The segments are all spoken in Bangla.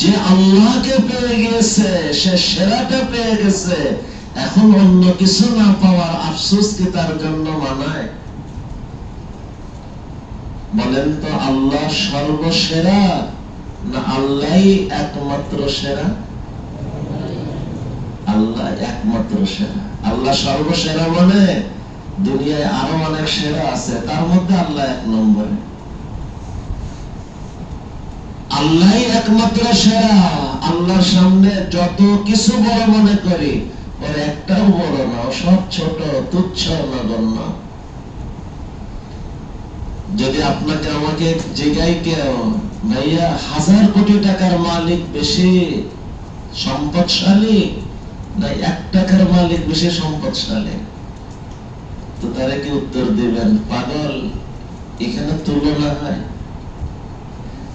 যে আল্লাহকে পেয়ে গেছে সে সেরাটা পেয়ে গেছে, এখন অন্য কিছু না পাওয়ার আফসোস কি তার জন্য মানায় বলেন তো, আল্লাহ সর্বসেরা না আল্লাহ একমাত্র সেরা? আল্লাহ একমাত্র সেরা। আল্লাহ সর্বসেরা মানে দুনিয়ায় আরও অনেক সেরা আছে, তার মধ্যে আল্লাহ এক নম্বরে। আল্লাহ একমাত্র সেরা। আল্লাহর সামনে যত কিছু বড় মনে করি, ওর একটাও বড় না সব ছোট, তুচ্ছ নগণ্য যদি আপনাকে আমাকে জিগাই কেউ, ভাইয়া, হাজার কোটি টাকার মালিক বেশি সম্পদশালী না এক টাকার মালিক বেশি সম্পদশালী? তো তারা কি উত্তর দিবেন? পাগল, এখানে তুলনা হয়?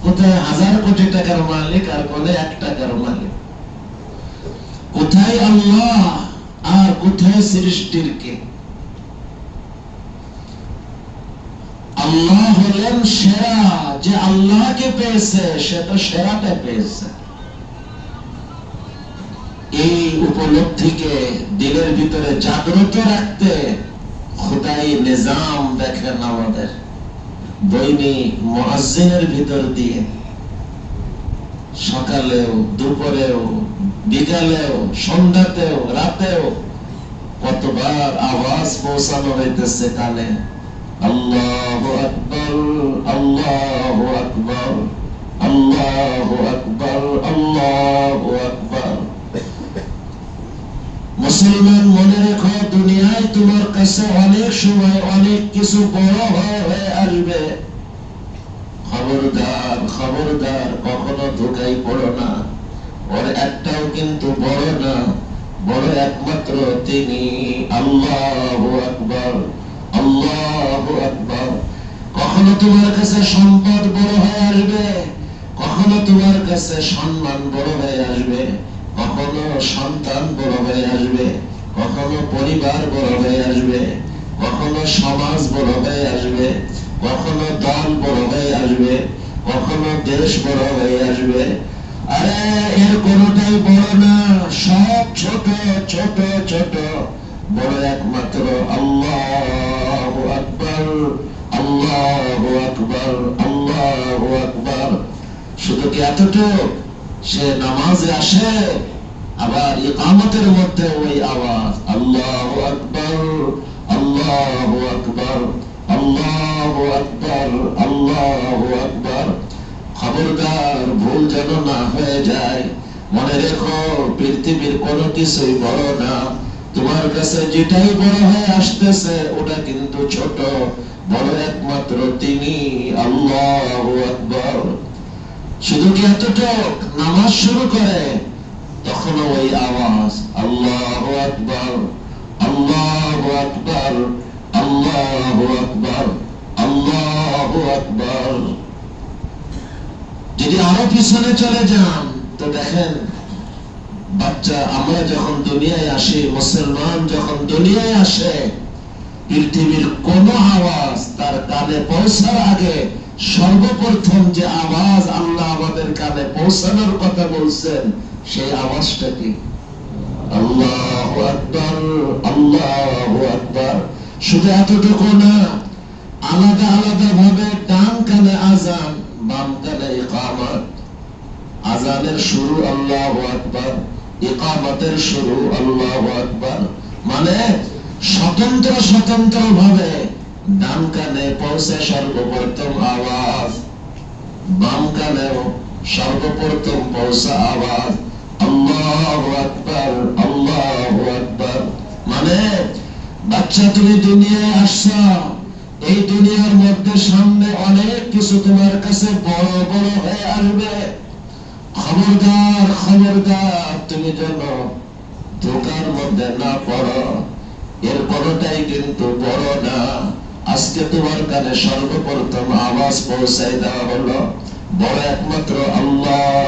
কোথায় হাজার কোটি টাকার মালিক আর কোথায় এক টাকার মালিক? কোথায় আল্লাহ আর কোথায় সৃষ্টির কে? আল্লাহ হলেন সেরা, যে আল্লাহকে পেয়েছে, সে তো সেরাটা পেয়েছে। এই উপলব্ধিকে দিলের ভিতরে জাগ্রত রাখতে খোদাই নিজাম দেখেন আমাদের। দৈনিক মহাজিনের ভিতর দিয়ে। সকালেও, দুপুরেও, বিকালেও, সন্ধ্যাতেও, রাতেও কতবার আওয়াজ পৌঁছানো হইতেছে কানে। আল্লাহ আকবর আল্লাহ আকবর আল্লাহ আকবর আল্লাহ আকবর। মুসলমান মনে রেখো, দুনিয়ায় তোমার কাছে অনেক সময় অনেক কিছু বড় হয়ে আসবে। খবরদার খবরদার, কখনো ধোকাই পড়ো না। ওর একটাও কিন্তু বড় না, বড় একমাত্র তিনি আল্লাহ আকবর আল্লাহ আকবর। কখনো তোমার কাছে সম্পদ বড় হয়ে আসবে, কখনো তোমার কাছে সম্মান বড় হয়ে আসবে, কখনো সন্তান বড় হয়ে আসবে, কখনো পরিবার বড় হয়ে কখনো সমাজ বড় হয়ে আসবে, কখনো দল বড় হয়ে আসবে, কখনো দেশ বড় হয়ে আসবে। আরে এর কোনটাই বড় না, সব ছোট ছোট ছোট। বড় একমাত্র আল্লাহ আকবর আল্লাহ আকবর আল্লাহ আকবর। শুধু কি এতটুক? সে নামাজে আসে, আবার ইকামতের মধ্যে ওই আওয়াজ, আল্লাহ আকবর। আল্লাহ আকবর আল্লাহ আকবর আল্লাহ আকবর। খবরদার, ভুল যেন না হয়ে যায়। মনে রেখো, পৃথিবীর কোনো কিছুই বড় না। তোমার কাছে যেটাই বড় হয়ে আসতেছে, ওটা কিন্তু ছোট। বড় একমাত্র তিনি, আল্লাহ আকবর। শুধু কি এতটুক? নামাজ শুরু করে তখন ওই আওয়াজ, আল্লাহ আকবর, আল্লাহ আকবর, আল্লাহ আকবর আল্লাহ আকবর। যদি আরও পিছনে চলে যান, তো দেখেন, বাচ্চা, আমরা যখন দুনিয়ায় আসি, মুসলমান যখন দুনিয়ায় আসে পৃথিবীর কোন আওয়াজ তার কানে পৌঁছার আগে সর্বপ্রথম যে আওয়াজ আল্লাহ আমাদের কানে পৌঁছানোর কথা বলছেন, সেই আওয়াজটা কি? শুধু এতটুকু না, আলাদা আলাদা ভাবে ডান কানে আজান বাম কানে ইকামত। আজানের শুরু আল্লাহ আকবর, ইকামতের শুরু মানে স্বতন্ত্র স্বতন্ত্র ভাবে ডান কানে পৌঁছে সর্বপ্রথম আওয়াজ, বাম কানেও সর্বপ্রথম পৌঁছা আওয়াজ। মানে বাচ্চা তুমি দুনিয়ায় আসছো, এই দুনিয়ার মধ্যে সামনে অনেক কিছু তোমার কাছে বড় বড় হয়ে আসবে। খবরদার খবরদার, তুমি যেন ধোকার মধ্যে না পড়ো। এর কোনটাই কিন্তু বড় না। আজকে তোমার কানে সর্বপ্রথম আওয়াজ পৌঁছাই দেওয়া হলো। বড় একমাত্র আল্লাহ।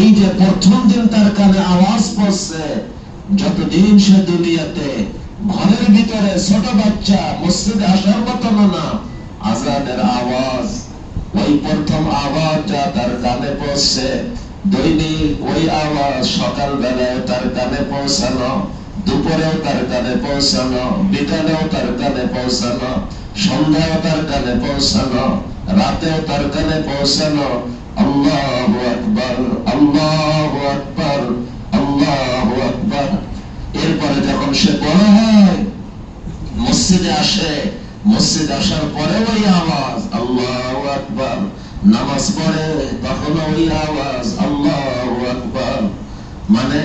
এই যে প্রথম দিন তার কানে আওয়াজ পড়ছে, যতদিন সে দুনিয়াতে ঘরের ভিতরে ছোট বাচ্চা মসজিদে আসার মতো না আজানের আওয়াজ, ওই প্রথম আওয়াজটা তার কানে পৌঁছে দৈনিক ওই আওয়াজ সকাল বেলায় তার কানে পৌঁছানো, দুপুরেও তার কানে পৌঁছানো, বিকালেও তার কানে পৌঁছানো, সন্ধ্যাও তার কানে পৌঁছানো, রাতেও তার কানে পৌঁছানো এরপরে যখন সে বড় হয়, মসজিদে আসে, মসজিদ আসার পরে ওই আওয়াজ, আল্লাহ আকবর। নামাজ পড়ে, তখন ওই আওয়াজ, আল্লাহ আকবর। মানে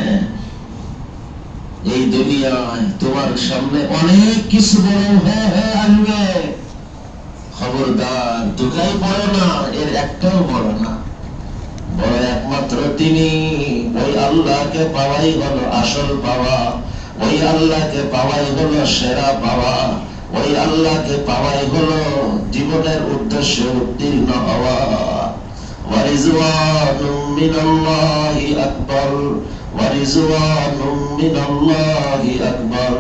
এই দুনিয়ায় তোমার সামনে অনেক কিছু বড় হয়ে হয়ে, আসবে। খবরদার দুটাই বড় না এর একটাও বড় না বড় একমাত্র তিনি ওই আল্লাহকে পাওয়াই হলো আসল পাওয়া ওই আল্লাহকে পাওয়াই হলো সেরা পাওয়া ওই আল্লাহকে পাওয়াই হলো জীবনের উদ্দেশ্যে উত্তীর্ণ হওয়া ورضوان من الله أكبر ورضوان من الله أكبر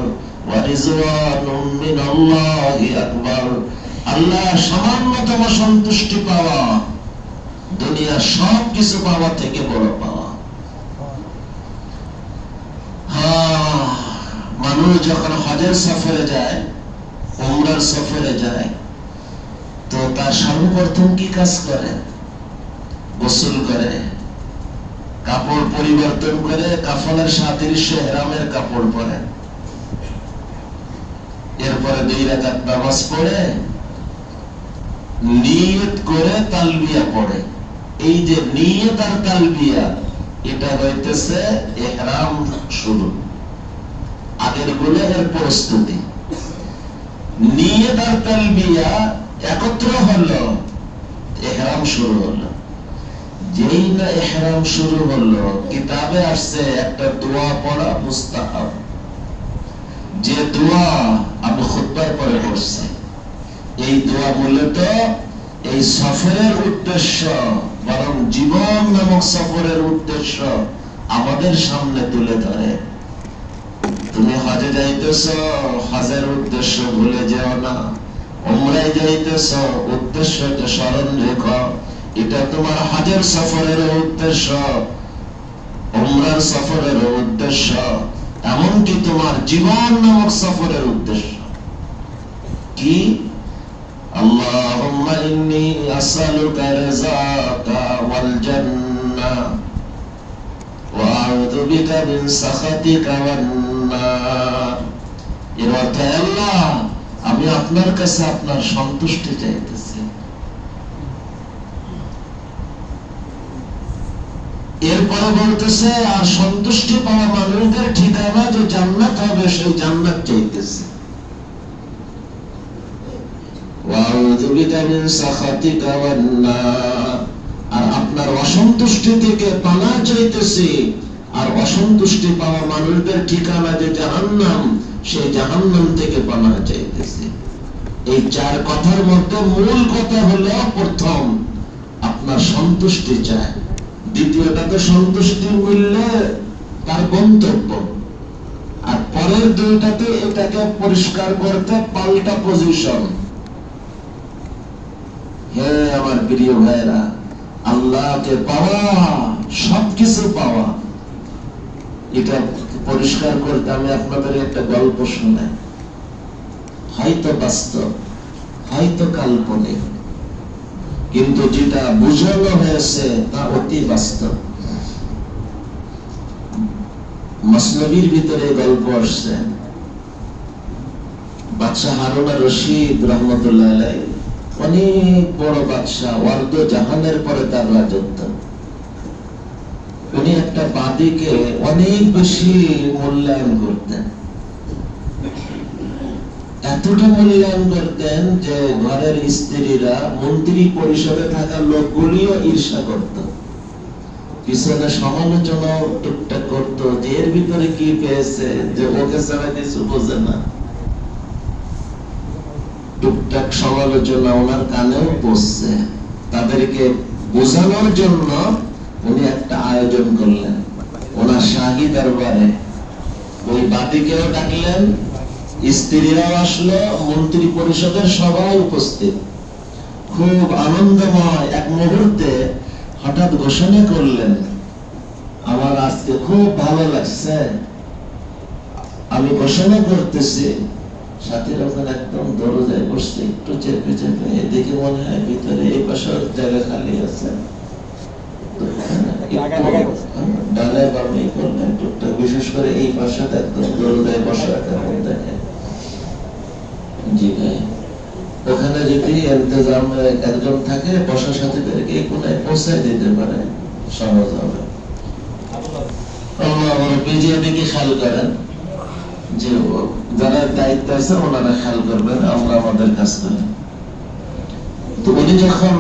ورضوان من الله أكبر আল্লাহ সামান্যতম সন্তুষ্টি পাওয়া দুনিয়ার সব কিছু পাওয়া থেকে বড় পাওয়া। মানুষ যখন হজের সফরে যায়, উমরার সফরে যায়, তো তার সর্বপ্রথম কি কাজ করে? গোসল করে, কাপড় পরিবর্তন করে, কাফনের সাদৃশ্য হেরামের কাপড় পরে। এরপরে দুই রাকাত নামাজ পড়ে নিয়ত করে তালবিয়া পড়ে। এই যে নিয়ত আর তালবিয়া, এটা হইতেছে ইহরাম শুরু। আগেরগুলো এর প্রস্তুতি। নিয়ত আর তালবিয়া একত্র হলো ইহরাম শুরু হলো। যেই না ইহরাম শুরু হলো, কিতাবে আসছে একটা দোয়া পড়া মুস্তাহাব। যে দোয়া আমি খুতবায় পরে পড়ছি। এই দোয়া মূলত এই সফরের উদ্দেশ্য বরং জীবন নামক সফরের উদ্দেশ্য আমাদের সামনে তুলে ধরে। তুমি হজে যাইতেছ, হজের উদ্দেশ্য ভুলে যেও না। উমরায় যাইতেছ উদ্দেশ্যকে স্মরণ রেখো। এটা তোমার হজের সফরের উদ্দেশ্য, উমরার সফরের উদ্দেশ্য, এমনকি তোমার জীবন নামক সফরের উদ্দেশ্য। কি? اللهم إني أسألك رزاك والجنة وأعوذ بك من سخطك والنار এর অর্থ আল্লাহ আমি আপনার কাছে আপনার সন্তুষ্টি চাইতেছি এরপরে বলতেছে আর সন্তুষ্টি পাওয়া মানুষদের ঠিকানা যে জান্নাত হবে সেই জান্নাত চাইতেছে আর আপনার অসন্তুষ্টি থেকে পানা চাইতেছি আর অসন্তুষ্টি পাওয়া মানুষদের ঠিকানা যে জাহান্নাম সেই জাহান্নাম থেকে পানা চাইতেছি এই চার কথার মধ্যে মূল কথা হলো প্রথম, আপনার সন্তুষ্টি চায় দ্বিতীয়টা তো সন্তুষ্টির মূল্যে, তার গন্তব্য। আর পরের দুইটাতে এটাকে পরিষ্কার করতে পাল্টা পজিশন হে আমার প্রিয় ভাইরা আল্লাহকে পাওয়া, সবকিছু পাওয়া, এটা পরিষ্কার করতে আমি আপনাদের একটা গল্প শুনে হয়তো বাস্তব, হয়তো কাল্পনিক, কিন্তু যেটা বুঝানো হয়েছে তা অতি বাস্তব। মসনবীর ভিতরে গল্প আসছে। বাদশাহ হারুনা রশিদ রহমতুল্লাহ অনেক বড় বাদশাহ অর্ধ জাহানের পরে তার রাজত্ব। উনি একটা বাদীকে অনেক বেশি মূল্যায়ন করতেন। এতটা মূল্যায়ন করতেন যে ঘরের স্ত্রীরা মন্ত্রী পরিষদে থাকা লোকগুলিও ঈর্ষা করত। পিছনে সমালোচনা টুকটাক করতো যে এর ভিতরে কি পেয়েছে, যে ওকে ছাড়া কিছু বোঝে না। টুকটাক সমালোচনা ওনার কানেও পড়ছে তাদেরকে বোঝানোর জন্য উনি একটা আয়োজন করলেন। ওনার শাহী দরবারে। ওই বাদীকেও ডাকলেন, স্ত্রীরাও আসলো মন্ত্রী পরিষদের সবাই উপস্থিত। খুব আনন্দময় এক মুহূর্তে হঠাৎ ঘোষণা করলেন, আমার আজকে খুব ভালো লাগছে। আমি ঘোষণা করতেছি সাথীরা ওখানে একদম দরজায় বসছে একটু চেপে চেপে এদিকে মনে হয় ভিতরে এই পাশে জায়গা খালি আছে। ডানায় বামে করলেন টুকটাক বিশেষ করে এই পাশে একদম দরজায় বসা কেমন দেখে জি ভাই। ওখানে যদি ইন্তজাম একজন থাকে বসার সাথীদেরকে কোনায় পৌঁছায় দিতে পারে? সহজ হবে। আল্লাহ। কি খেয়াল করেন। যে ও- যারা দায়িত্ব আছে ওনারা খেয়াল করবেন আমরা আমাদের কাজ করি। তো উনি যখন